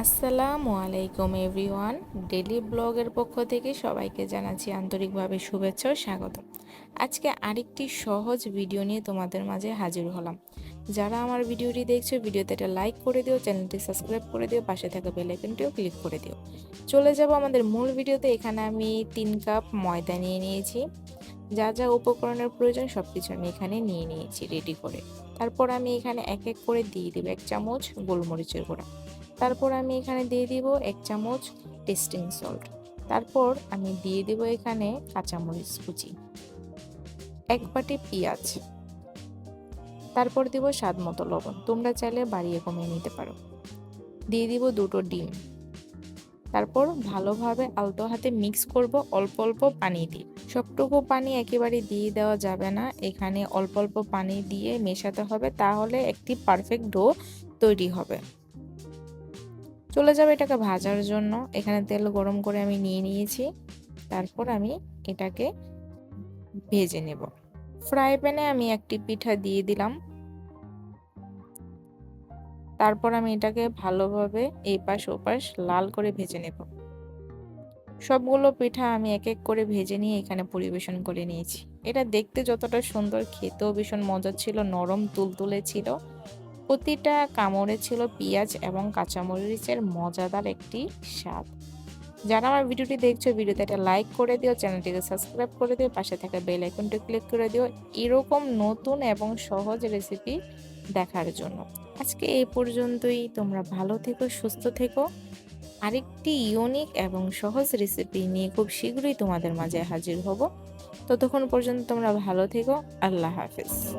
আসসালামু আলাইকুম everyone. Daily ব্লগের পক্ষ থেকে সবাইকে জানাচ্ছি আন্তরিকভাবে শুভেচ্ছা ও স্বাগত। আজকে আরেকটি সহজ ভিডিও নিয়ে তোমাদের মাঝে হাজির হলাম। যারা আমার ভিডিওটি দেখছ ভিডিওতে একটা লাইক করে দিও, চ্যানেলটি সাবস্ক্রাইব করে দিও, পাশে থাকা বেল আইকনটিও ক্লিক করে দিও। চলে যাব আমাদের মূল ভিডিওতে এখানে আমি তিন কাপ ময়দা নিয়ে নিয়েছি। যা যা উপকরণের প্রয়োজন সব কিছু আমি এখানে নিয়ে নিয়েছি রেডি করে। তারপর আমি এখানে এক এক করে দিয়ে দেবো এক চামচ গোলমরিচের গুঁড়া। তারপর আমি এখানে দিয়ে দিব এক চামচ টেস্টিং সল্ট তারপর আমি দিয়ে দিব এখানে কাঁচামরিচ কুচি। এক বাটি পেঁয়াজ। তারপর দিব স্বাদ মতো লবণ। তোমরা চাইলে বাড়িয়ে কমিয়ে নিতে পারো। দিয়ে দিব দুটো ডিম। তারপর ভালোভাবে আলতো হাতে মিক্স করব, অল্প অল্প পানি দিয়ে। সবটুকু পানি একেবারে দিয়ে দেওয়া যাবে না। এখানে অল্প অল্প পানি দিয়ে মেশাতে হবে, তাহলে একটি পারফেক্ট ডো তৈরি হবে। চলে যাবে এটাকে ভাজার জন্য। এখানে তেল গরম করে আমি নিয়ে নিয়েছি। তারপর আমি এটাকে ভেজে নেব। ফ্রাই প্যানে আমি একটি পিঠা দিয়ে দিলাম। তারপর আমি এটাকে ভালোভাবে এই পাশ ওপাশ লাল করে ভেজে নেব। সবগুলো পিঠা আমি এক এক করে ভেজে নিয়ে এখানে পরিবেশন করে নিয়েছি। এটা দেখতে যতটা সুন্দর, খেতেও ভীষণ মজা ছিল, নরম তুলতুলে ছিল। প্রতিটা কামড়ে ছিল পেঁয়াজ এবং কাঁচামরিচের মজাদার একটি স্বাদ। যারা আমার ভিডিওটি দেখছ, ভিডিওতে একটা লাইক করে দিও, চ্যানেলটিকে সাবস্ক্রাইব করে দিও, পাশে থাকা বেল আইকনটি ক্লিক করে দিও। এরকম নতুন এবং সহজ রেসিপি দেখার জন্য। আজকে এই পর্যন্তই। তোমরা ভালো থেকো, সুস্থ থেকো। আরেকটি ইউনিক এবং সহজ রেসিপি নিয়ে খুব শীঘ্রই তোমাদের মাঝে হাজির হব। ততক্ষণ পর্যন্ত তোমরা ভালো থেকো। আল্লাহ হাফেজ।